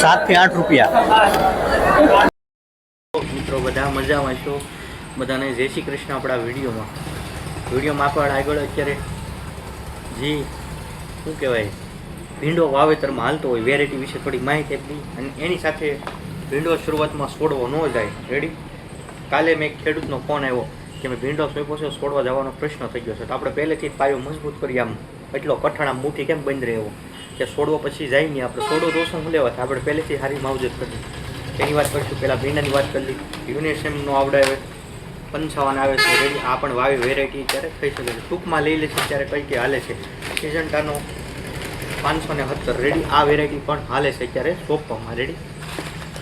સાતથી આઠ રૂપિયા. મિત્રો બધા મજામાં છો? બધાને જય શ્રી કૃષ્ણ આપણા વિડીયોમાં. વિડીયોમાં આપણે આગળ અત્યારે જી, શું કહેવાય, ભીંડો વાવેતરમાં હાલતો હોય વેરાયટી વિશે થોડી માહિતી આપી અને એની સાથે ભીંડો શરૂઆતમાં છોડવો ન જાય. રેડી કાલે મેં એક ખેડૂતનો ફોન આવ્યો કે મેં ભીંડો સોંપ્યો છે, છોડવા જવાનો પ્રશ્ન થઈ ગયો છે. તો આપણે પહેલેથી જ પાયો મજબૂત કરી આમ, એટલો કઠણ આમ મુઠ્ઠી કેમ બંધ રહેવો કે છોડવો પછી જાય નહીં આપણે. છોડો દોષો શું લેવા? આપણે પહેલેથી સારી માવજત કરી. એની વાત કરીશું. પહેલાં ભીંડાની વાત કરી યુનિસેમનો આવડાવે પંચાવન આવે છે. રેડી આ પણ વાવી વેરાયટી ત્યારે થઈ શકે છે. ટૂંકમાં લઈ લે છે ત્યારે કઈ કઈ હાલે છે. સિઝન્ટાનો પાંચસો ને સત્તર રેડી આ વેરાયટી પણ હાલે છે અત્યારે સોંપવામાં રેડી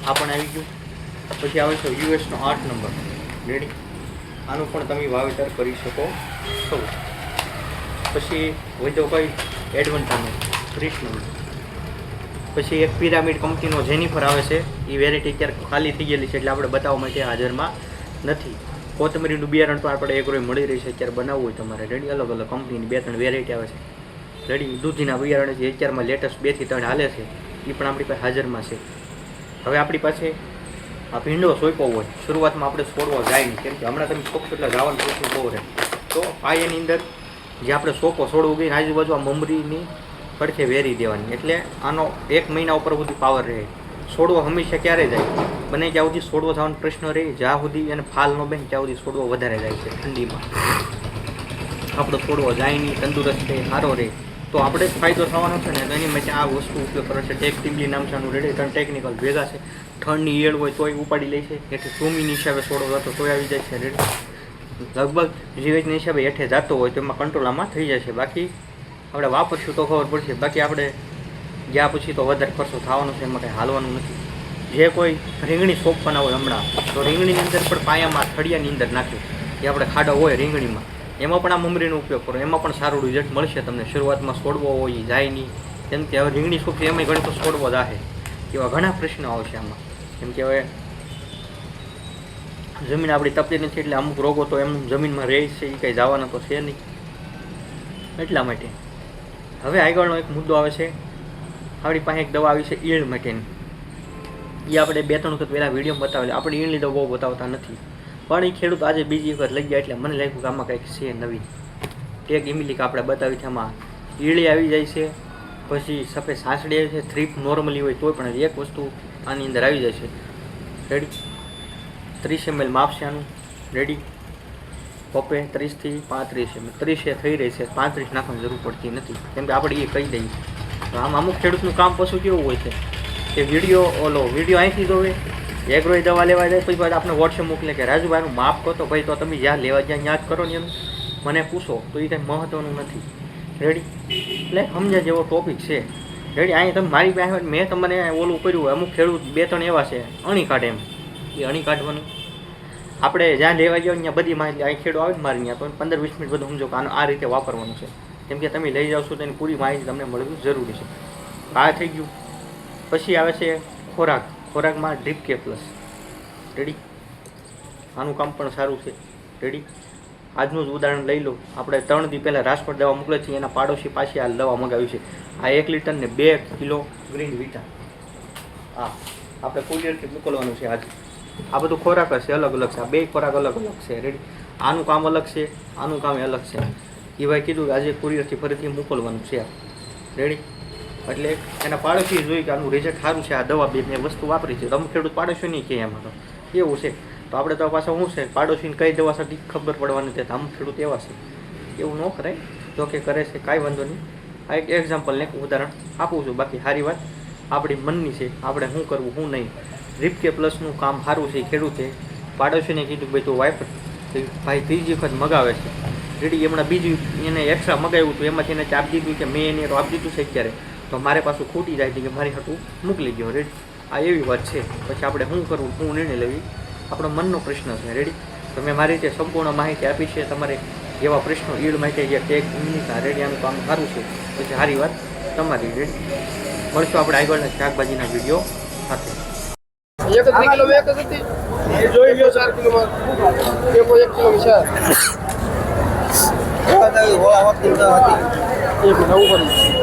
આ પણ આવી ગયું. પછી આવે છે યુએસનો આઠ નંબર રેડી આનું પણ તમે વાવેતર કરી શકો છો. પછી વધુ કઈ એડવન્ટાનો નંબર પછી એક પિરામિડ કંપનીનો જેનિફર આવે છે. એ વેરાયટી અત્યારે ખાલી થઈ ગયેલી છે એટલે આપણે બતાવવા માટે હાજરમાં નથી. કોથમરીનું બિયારણ પણ આપણે એક રોય મળી રહી છે. અત્યારે બનાવવું હોય તમારે રેડી અલગ અલગ કંપનીની બે ત્રણ વેરાયટી આવે છે. રેડી દૂધીના બિયારણ છે અત્યારમાં લેટેસ્ટ બેથી ત્રણ હાલે છે એ પણ આપણી પાસે હાજરમાં છે. હવે આપણી પાસે આ ભીંડો સોંપ્યો હોય. શરૂઆતમાં આપણે છોડવો જાય નહીં. કેમ કે હમણાં તમે સોંપશો એટલે જવાનું પ્રશ્ન બહુ રહે. તો આ એની અંદર જે આપણે સોકો છોડવું ગઈ આજુબાજુ આ મમરીની પડખે વેરી દેવાની. એટલે આનો એક મહિના ઉપર સુધી પાવર રહે. છોડવો હંમેશા ક્યારે જાય? બને જ્યાં સુધી છોડવો થવાનો પ્રશ્ન રહે, જ્યાં સુધી અને ફાલ ન બેન, ત્યાં સુધી છોડવો વધારે જાય છે ઠંડીમાં. આપણો છોડવો જાય નહીં, તંદુરસ્ત રહે, સારો રહે. તો આપણે જ ફાયદો થવાનો છે ને તો એની માટે આ વસ્તુ ઉપયોગ કરે છે. ટેક ટીમલી નામસાનું રેડે, ત્રણ ટેકનિકલ ભેગા છે. ઠંડની ઈયળ હોય તોય ઉપાડી લે છે. એટલે ઝૂમીની હિસાબે છોડવો જતો તોય આવી જાય છે, રેડે. લગભગ જીવેજના હિસાબે હેઠે જતો હોય તો એમાં કંટ્રોલ આમાં થઈ જશે બાકી આપણે વાપરશું તો ખબર પડશે. બાકી આપણે ગયા પછી તો વધારે ખર્ચો થવાનો છે, એમાં કંઈ હાલવાનું નથી. જે કોઈ રીંગણી સોંપવાના બનાવો હમણાં, તો રીંગણીની અંદર પણ પાયામાં થળિયાની અંદર નાખ્યું. જે આપણે ખાડો હોય રીંગણીમાં. એમાં પણ આ મમરીનો ઉપયોગ કરો. એમાં પણ સારું રિઝલ્ટ મળશે તમને. શરૂઆતમાં છોડવો હોય જાય નહીં. કેમ કે હવે રીંગણી સોંપી એમાં ઘણી તો છોડવો જાહે એવા ઘણા પ્રશ્નો આવશે આમાં. કેમ કે હવે જમીન આપણી તપતી નથી એટલે અમુક રોગો તો એમ જમીનમાં રહે છે એ કંઈ જવાના તો છે નહીં. એટલા માટે. હવે આગળનો એક મુદ્દો આવે છે. આપણી પાસે એક દવા આવી છે ઈયળ માટેની. એ આપણે બે ત્રણ વખત પહેલાં વીડિયો બતાવેલા. આપણે ઈયળની દવા બહુ બતાવતા નથી. પણ એ ખેડૂત આજે બીજી વખત લઈ ગયા એટલે મને લાગ્યું કે આમાં કંઈક છે નવી ટેગ ઇમિલિક આપણે બતાવી છે આમાં. ઈળી આવી જાય છે, પછી સફેદ સાસડી આવી છે, થ્રીપ નોર્મલી હોય તોય પણ એક વસ્તુ આની અંદર આવી જાય છે. રેડી ત્રીસ એમએલ માપશે આનું. રેડી પપ્પે ત્રીસથી પાંત્રીસ એમ ત્રીસે થઈ રહી છે. પાંત્રીસ નાખવાની જરૂર પડતી નથી. કેમ કે આપણે એ કહી દઈએ. તો આમ અમુક ખેડૂતનું કામ પશુ કેવું હોય છે? કે વીડિયો, ઓલો વીડિયો અહીંથી જોવે એગ્રોય દવા લેવા જાય, પછી પાછા આપણે વોટ્સએપ મોકલે કે રાજુભાઈનું માપ કહો તો ભાઈ, તો તમે જ્યાં લેવા જ્યાં યાદ કરો ને એમ, મને પૂછો, તો એ કંઈ મહત્ત્વનું નથી. રેડી એટલે સમજ્યા જેવો ટોપિક છે. રેડી અહીં તમે મારી પાસે મેં તમને ઓલું કર્યું અમુક ખેડૂત બે ત્રણ એવા છે, અણી કાઢે એમ. એ અણી કાઢવાનું. આપણે જ્યાં લેવા જાવ ત્યાં બધી માહિતી, અહીં ખેડૂત આવે મારી ત્યાં તો પંદર વીસ મિનિટ બધું સમજો કે આ રીતે વાપરવાનું છે. કેમ કે તમે લઈ જાઓ છો તો એની પૂરી માહિતી તમને મળવી જરૂરી છે. આ થઈ ગયું. પછી આવે છે ખોરાક. ખોરાકમાં ડ્રીપ કે પ્લસ? રેડી આનું કામ પણ સારું છે. રેડી આજનું જ ઉદાહરણ લઈ લો. આપણે ત્રણ દી પહેલાં રાજકોટ દવા મોકલે છે એના પાડોશી પાછી આ દવા મગાવી છે. આ એક લીટર ને બે કિલો ગ્રીન વિટા હા આપણે કુરિયરથી મોકલવાનું છે આજે. આ બધું ખોરાક હશે, અલગ અલગ છે. આ બે ખોરાક અલગ અલગ છે. રેડી આનું કામ અલગ છે, આનું કામ અલગ છે. એ ભાઈ કીધું આજે કુરિયરથી ફરીથી મોકલવાનું છે રેડી એટલે એના પાડોશી જોઈ કે આનું રિઝલ્ટ સારું છે, આ દવા બે મેં વસ્તુ વાપરી છે. તો ખેડૂત પાડોશી નહીં કે એમાં. તો એવું છે. તો આપણે તો પાછા શું છે? પાડોશીને કઈ દવા સાથે ખબર પડવાની છે? આમ ખેડૂત એવા છે. એવું ન કરાય. જો કે કરે છે, કાંઈ વાંધો નહીં. આ એક એક્ઝામ્પલને એક ઉદાહરણ આપું છું. બાકી સારી વાત, આપણી મનની છે. આપણે શું કરવું, શું નહીં. રીપ કે પ્લસનું કામ સારું છે ખેડૂતે. પાડોશીને કીધું, ભાઈ, તું વાઇફ ભાઈ ત્રીજી વખત મગાવે છે. રેડી, હમણાં બીજું એને એક્સ્ટ્રા મગાવ્યું હતું. એમાંથી એને ચાપ દીધું કે મેં એને આપી દીધું છે અત્યારે. તો મારે પાછું ખૂટી જાય છે કે મારી હાટું મોકલી ગયો રેડી આ એવી વાત છે. પછી આપણે શું કરવું શું નિર્ણય લેવી? આપણો મનનો પ્રશ્ન છે. રેડી તો મેં મારી રીતે સંપૂર્ણ માહિતી આપી છે. તમારે જેવા પ્રશ્નો ઈડ માટે જે ટેગ ઇંગ્લિશ આનું કામ સારું છે. પછી સારી વાત તમારી. રેડી મળશું આપણે આગળના શાકભાજીના વીડિયો સાથે. એક જ કિલો એક જ હતી જોઈ ગયો ચાર કિલોમાં એક કિલો એક નવું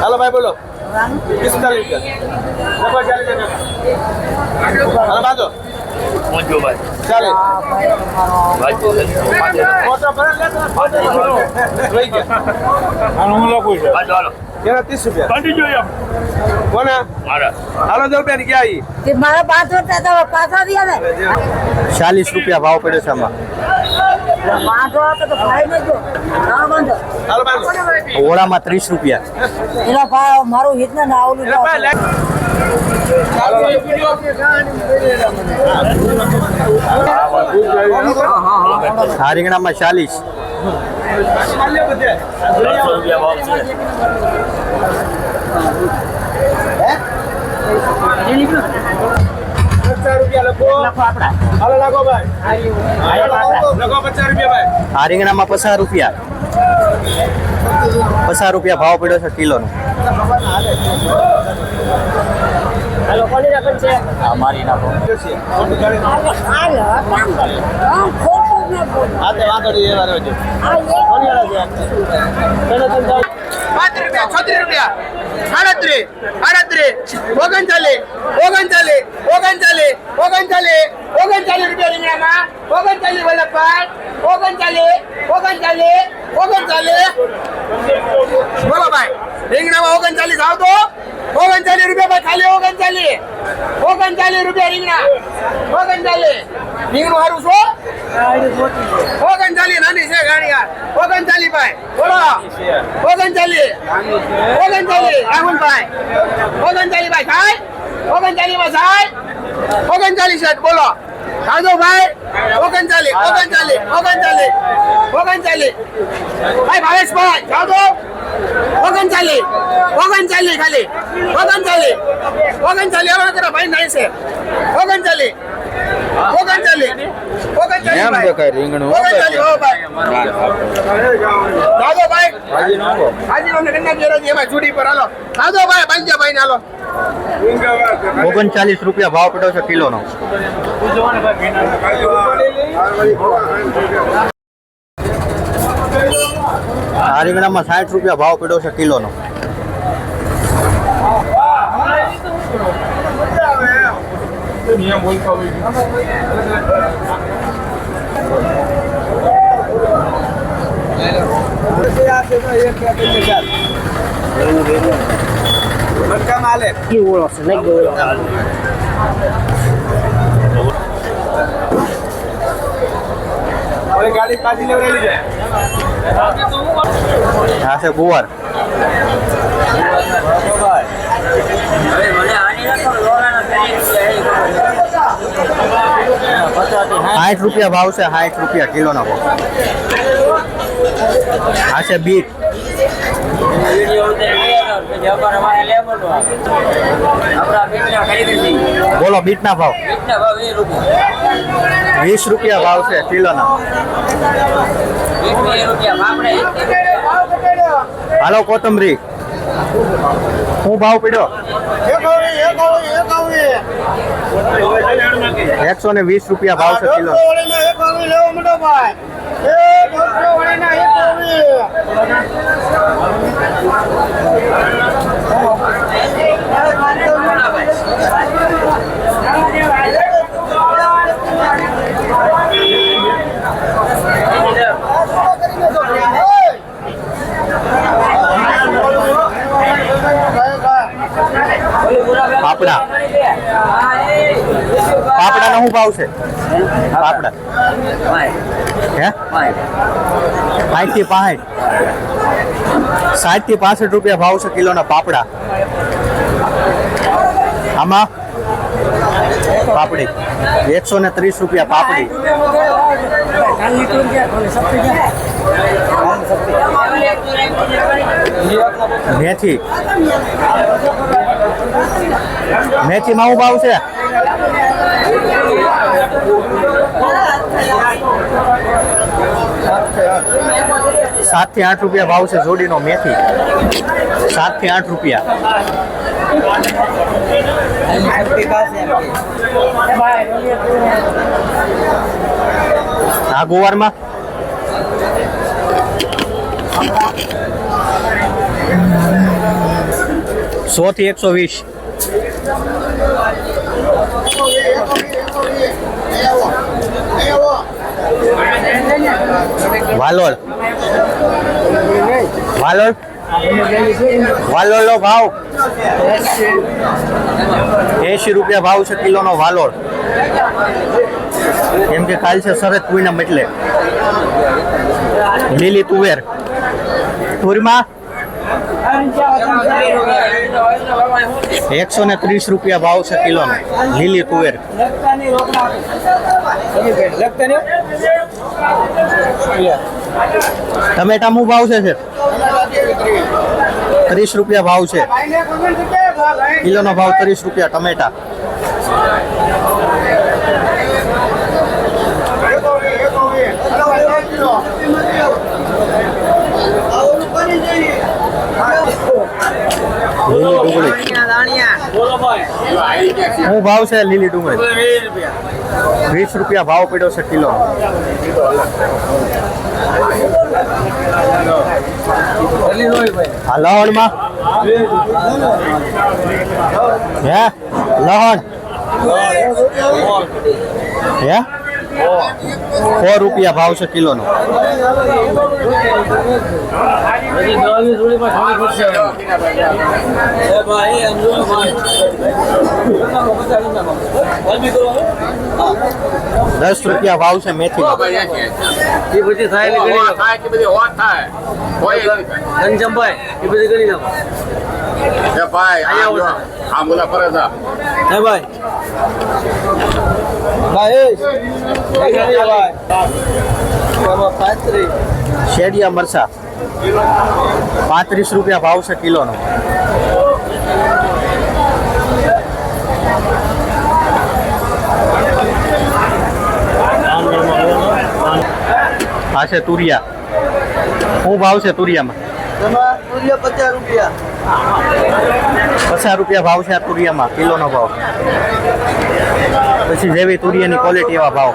હાલો ભાઈ બોલો. પિસ્તાલીસ હાલો બાંધો. ચાલે. ફોટો ભરે લે તો. ફોટો કેના ત્રીસ રૂપિયા. કોના? હાલો દો રૂપિયા ક્યાં આવી? મારા પાંચ હતા તો પાછા દે ને. ચાલીસ રૂપિયા ભાવ પડ્યો છે આમાં. ઓળામાં ત્રીસ રૂપિયા. એના ભાવ મારું હિત ને આવલું એટલે ભાઈ લે આ રીંગણામાં ચાલીસ. પચાસ રૂપિયા લખો પચાસ રૂપિયા આ રીંગણામાં પચાસ રૂપિયા પચાસ રૂપિયા ભાવ. પડ્યો છે કિલોનો નો મારી નાખો હા તે વાંધો નહીં એ વાંધો નહીં. પાંત્રીસ રૂપિયા, છત્રીસ રૂપિયા. આડત્રીસ આડત્રીસ, ઓગણચાલીસ ઓગણચાલીસ ઓગણચાલીસ ઓગણચાલીસ ઓગણચાલીસ રૂપિયા રીંગણામાં. ઓગણચાલીસ વલ્લભભાઈ, ઓગણચાલીસ ઓગણચાલીસ ઓગણચાલીસ. બોલો ભાઈ, રીંગણામાં ઓગણચાલીસ આવતો? ઓગણચાલીસ રૂપિયા ભાઈ, ખાલી ઓગણચાલીસ. ઓગણચાલીસ રૂપિયા રીંગણા. ઓગણચાલીસ. રીંગણું સારું છો ઓગણચાલીસ ભાઈ. બોલો. ઓગણચાલીસ. ઓગણચાલીસ. રાહુલભાઈ. ઓગણચાલીસ ભાઈ થાય ઓગણચાલી માં શર્ટ બોલો. સાધુ ભાઈ ઓગણચાલીસ ઓગણચાલીસ ઓગણચાલીસ ઓગણચાલીસ. ભાઈ ભાવેશભાઈ સાધુ ઓગણચાલીસ ઓગણચાલીસ ખાલી. ઓગણચાલીસ. ઓગણચાલીસ કરો, ભાઈ નહીં છે. ઓગણચાલીસ. એમ દેખાય રીંગણું. ને ઓગણચાલીસ રૂપિયા ભાવ પડ્યો છે કિલોનો. આ રીંગણામાં સાઠ રૂપિયા ભાવ પડ્યો છે કિલોનો ગાડી પાછી લેવડાવી આ છે ગુવાર. સાઠ રૂપિયા ભાવ છે, સાઠ રૂપિયા કિલોનો ભાવ. આ છે બીટ. બોલો, બીટના ભાવ. વીસ રૂપિયા ભાવ છે કિલોના. હાલો, કોથમરી. શું ભાવ પડ્યો? એકસો ને વીસ રૂપિયા ભાવ છે કિલો. પાપડા શું ભાવ છે? પાપડા. હે? સાઠથી પાસઠ સાઠથી પાસઠ રૂપિયા ભાવ છે કિલોના પાપડા. આમાં? પાપડી. એકસો ને ત્રીસ રૂપિયા પાપડી. મેથી. મેથીમાં માં ભાવ છે? સાતથી આઠ રૂપિયા ભાવ છે જોડીનો મેથી. સાતથી આઠ રૂપિયા. આ ગુવારમાં? સો થી એકસો વીસ. વાલોળ વાલોલ? નો ભાવ. એસી રૂપિયા ભાવ છે કિલોનો વાલોળ કેમ કે કાલ છે શરદ પૂનમ એટલે. લીલી તુવેર. તુરમાં એકસો ને ત્રીસ રૂપિયા ભાવ છે કિલોનો. લીલી કુવેર ટમેટા મુ ભાવ છે ત્રીસ રૂપિયા ભાવ છે. કિલોનો ભાવ ત્રીસ રૂપિયા ટમેટા. લીલી ડુંગળી શું ભાવ છે લીલી ડુંગળી? વીસ રૂપિયા. ભાવ પડ્યો છે કિલો. આ લહણમાં? હે? લહણ? હે? સો રૂપિયા ભાવ છે કિલોનો. દસ રૂપિયા ભાવ છે મેથી એ બધી થાય ગણી થાય કે બધી હોત થાય. હોય એ બધી કરી નાખો. એ ભાઈ આ જો બોલા હતા હે ભાઈ શેડિયા મરસા પાંત્રીસ રૂપિયા ભાવ છે કિલોનો હા છે તુરિયા શું ભાવ છે તુરિયામાં પચાસ રૂપિયા પચાસ રૂપિયા ભાવ છે આ તુરિયામાં, કિલોનો ભાવ. પછી જેવી તુરિયાની ક્વોલિટી એવા ભાવ.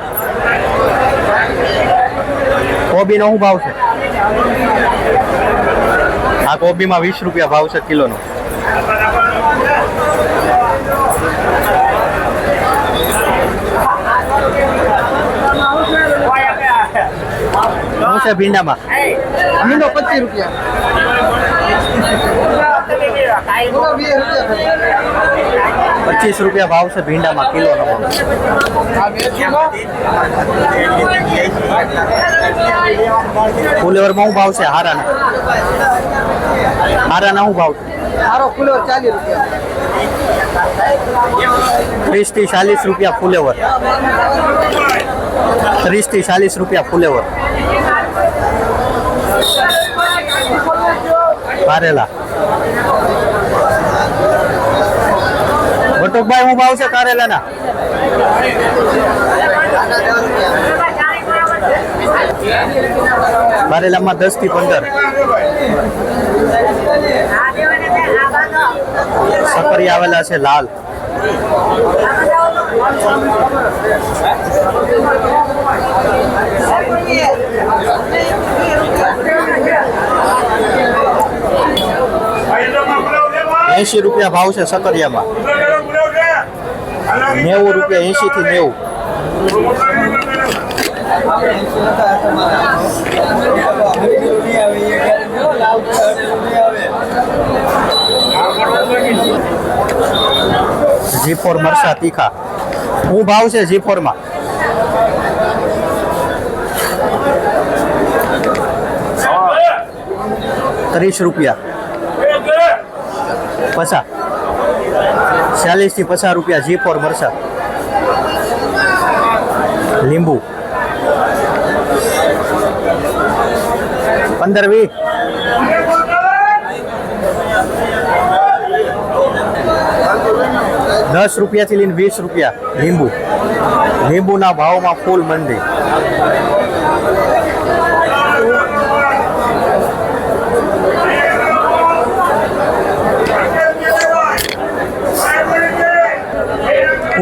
કોબીનો શું ભાવ છે? આ કોબીમાં વીસ રૂપિયા ભાવ છે કિલોનો. શું છે ભીંડામાં? ભીંડો પચીસ રૂપિયા. પચીસ રૂપિયા ભાવ છે ભીંડામાં કિલોનો ભાવ ફુલેવરમાં શું ભાવ છે હારાના હારાના શું ભાવ છે મારો કિલો ચાલીસ રૂપિયા ત્રીસથી ચાલીસ રૂપિયા ફુલેવર ત્રીસથી ચાલીસ રૂપિયા ફુલેવર કારેલા. બટુકભાઈ હું ભાવ છે કારેલાના? કારેલામાં દસથી પંદર. સફરી આવેલા છે લાલ. ऐसी रुपया भाव से सकरिया में नेव रुपया ऐसी थी नेव जी फोर मरसा तीखा वो भाव से जी फोर में तीस रुपया પચાસ. ચાલીસથી પચાસ રૂપિયા જી ફોર મરસા લીંબુ. પંદર વી દસ રૂપિયાથી લઈને વીસ રૂપિયા લીંબુ. લીંબુના ભાવમાં ફૂલ મંદી.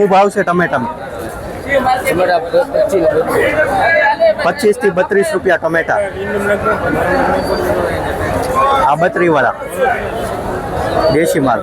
શું ભાવ છે ટમેટામાં? પચીસથી બત્રીસ રૂપિયા ટમેટા. આ બત્રી વાળા દેશી માલ.